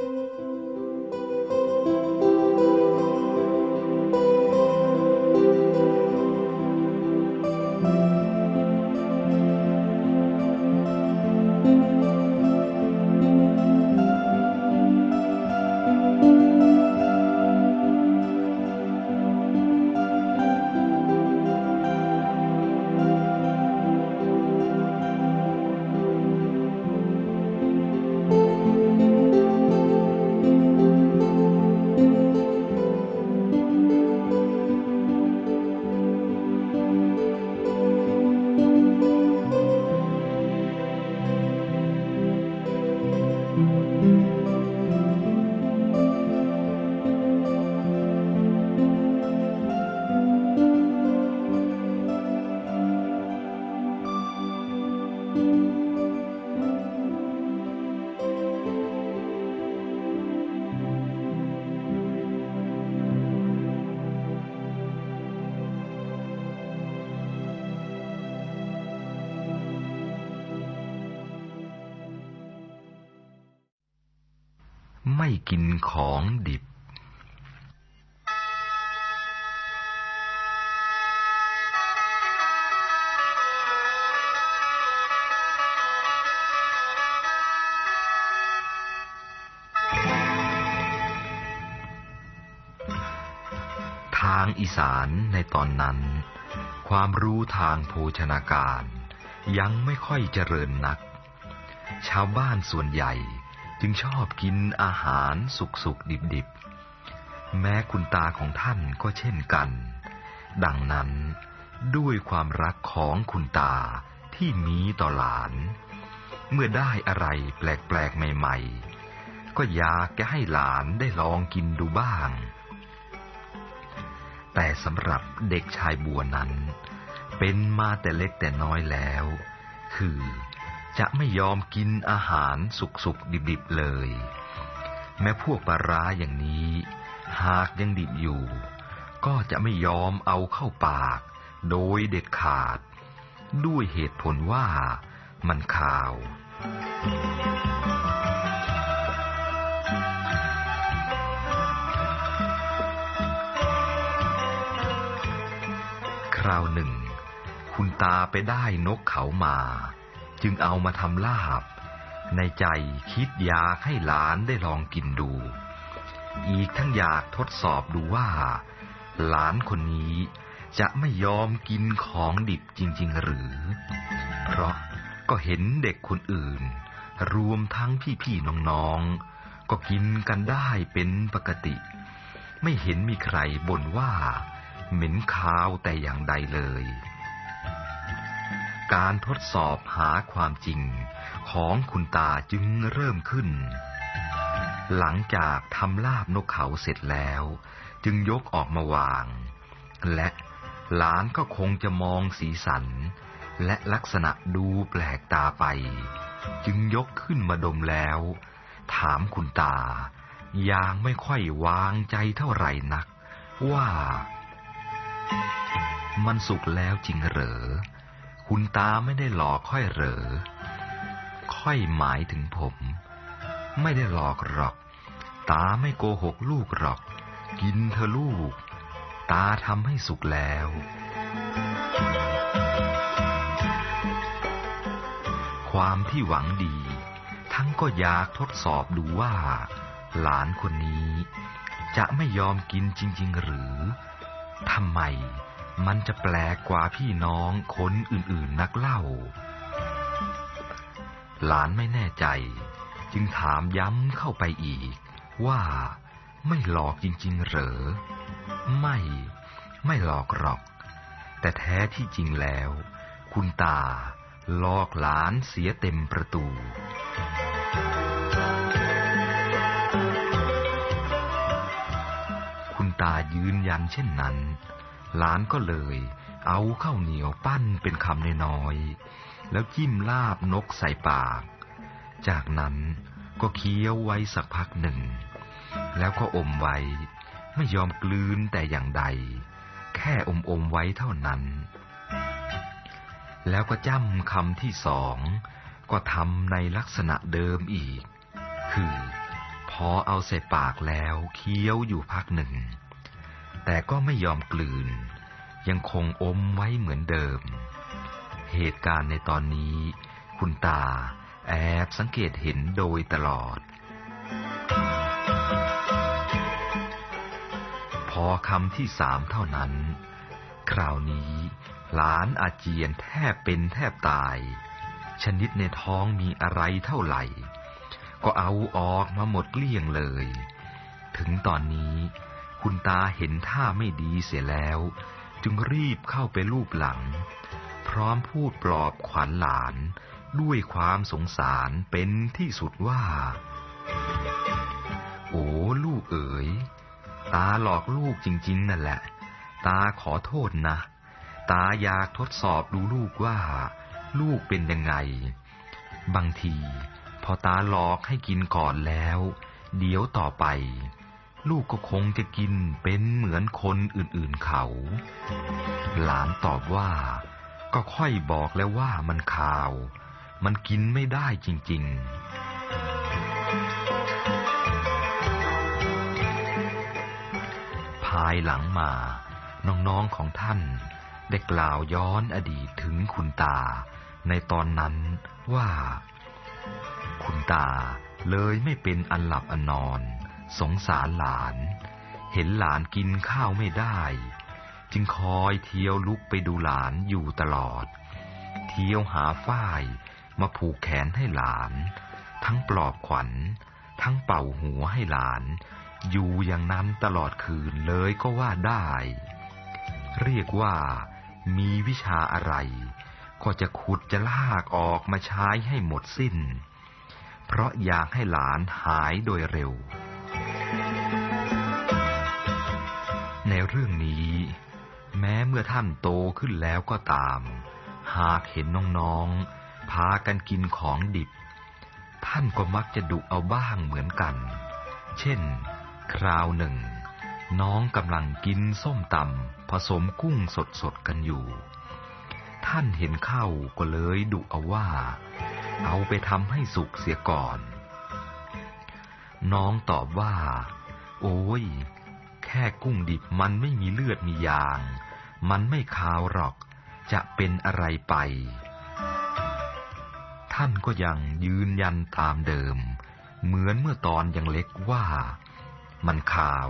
Música ไม่กินของดิบ ทางอีสานในตอนนั้น ความรู้ทางโภชนาการ ยังไม่ค่อยเจริญนัก ชาวบ้านส่วนใหญ่ จึงชอบกินอาหารสุกสุกดิบดิบแม้คุณตาของท่านก็เช่นกัน ดังนั้นด้วยความรักของคุณตาที่มีต่อหลาน เมื่อได้อะไรแปลกๆใหม่ ๆ ก็อยากจะให้หลานได้ลองกินดูบ้าง แต่สำหรับเด็กชายบัวนั้น เป็นมาแต่เล็กแต่น้อยแล้ว คือ จะไม่ยอมกินอาหารสุกๆดิบๆเลย แม้พวกปลาร้าอย่างนี้ หากยังดิบอยู่ ก็จะไม่ยอมเอาเข้าปาก โดยเด็ดขาด ด้วยเหตุผลว่ามันขาว คราวหนึ่ง คุณตาไปได้นกเขามา จึงเอามาทำลาบ ในใจคิดอยากให้หลานได้ลองกินดู อีกทั้งอยากทดสอบดูว่า หลานคนนี้จะไม่ยอมกินของดิบจริง ๆ หรือ เพราะก็เห็นเด็กคนอื่น รวมทั้งพี่ๆน้องๆ ก็กินกันได้เป็นปกติ ไม่เห็นมีใครบ่นว่า เหม็นคาวแต่อย่างใดเลย การทดสอบหาความจริงของคุณตาจึงเริ่มขึ้น หลังจากทำลาบนกเขาเสร็จแล้ว จึงยกออกมาวาง และหลานก็คงจะมองสีสัน และลักษณะดูแปลกตาไป จึงยกขึ้นมาดมแล้ว ถามคุณตา อย่างไม่ค่อยวางใจเท่าไหร่นัก ว่า มันสุกแล้วจริงเหรอ คุณตาไม่ได้หลอกค่อยเหรอ ค่อยหมายถึงผม ไม่ได้หลอกหรอก ตาไม่โกหกลูกหรอก กินเธอลูก ตาทำให้สุกแล้ว ความที่หวังดี ทั้งก็อยากทดสอบดูว่า หลานคนนี้ จะไม่ยอมกินจริง ๆ หรือทำไม มันจะแปลกกว่าพี่น้องคนอื่นๆนักเล่า หลานไม่แน่ใจ จึงถามย้ำเข้าไปอีก ว่าไม่หลอกจริง ๆ เหรอ ไม่ ไม่หลอกหรอก แต่แท้ที่จริงแล้ว คุณตาหลอกหลานเสียเต็มประตูคุณตายืนยันเช่นนั้น หลานก็เลย เอาข้าวเหนียวปั้นเป็นคำน้อยๆแล้วจิ้มลาบนกใส่ปาก จากนั้นก็เคี้ยวไว้สักพักหนึ่ง แล้วก็อมไว้ ไม่ยอมกลืนแต่อย่างใด แค่อมอมๆไว้เท่านั้น แล้วก็จ้ำคำที่สองก็ทำในลักษณะเดิมอีก คือ พอเอาใส่ปากแล้วเคี้ยวอยู่พักหนึ่ง แต่ก็ไม่ยอมกลืน ยังคงอมไว้เหมือนเดิม เหตุการณ์ในตอนนี้ คุณตาแอบสังเกตเห็นโดยตลอด พอคำที่สามเท่านั้น คราวนี้หลานอาเจียนแทบเป็นแทบตาย ชนิดในท้องมีอะไรเท่าไหร่ ก็เอาออกมาหมดเกลี้ยงเลย ถึงตอนนี้ คุณตาเห็นท่าไม่ดีเสียแล้ว จึงรีบเข้าไปลูบหลัง พร้อมพูดปลอบขวัญหลานด้วยความสงสารเป็นที่สุดว่า โอ้ลูกเอ๋ย ตาหลอกลูกจริง ๆ นั่นแหละ ตาขอโทษนะ ตาอยากทดสอบดูลูกว่า ลูกเป็นยังไง บางที พอตาหลอกให้กินก่อนแล้ว เดี๋ยวต่อไป ลูกก็คงจะกินเป็นเหมือนคนอื่นๆเขา หลานตอบว่า ก็ค่อยบอกแล้วว่ามันขาว มันกินไม่ได้จริง ๆ ภายหลังมา น้องๆของท่านได้กล่าวย้อนอดีตถึงคุณตา ในตอนนั้นว่า คุณตาเลยไม่เป็นอันหลับอันนอน สงสารหลาน เห็นหลานกินข้าวไม่ได้ จึงคอยเที่ยวลุกไปดูหลานอยู่ตลอด เที่ยวหาฝ้ายมาผูกแขนให้หลาน ทั้งปลอบขวัญ ทั้งเป่าหัวให้หลาน อยู่อย่างนั้นตลอดคืนเลยก็ว่าได้ เรียกว่ามีวิชาอะไร ก็จะขุดจะลากออกมาใช้ให้หมดสิ้น เพราะอยากให้หลานหายโดยเร็ว ในเรื่องนี้ แม้เมื่อท่านโตขึ้นแล้วก็ตาม หากเห็นน้องๆ พากันกินของดิบ ท่านก็มักจะดุเอาบ้างเหมือนกัน เช่น คราวหนึ่ง น้องกำลังกินส้มตำผสมกุ้งสดๆกันอยู่ ท่านเห็นเข้าก็เลยดุเอาว่า เอาไปทำให้สุกเสียก่อน น้องตอบว่า โอ้ย แค่กุ้งดิบมันไม่มีเลือดมียาง มันไม่คาวหรอก จะเป็นอะไรไป ท่านก็ยังยืนยันตามเดิม เหมือนเมื่อตอนยังเล็กว่า มันคาว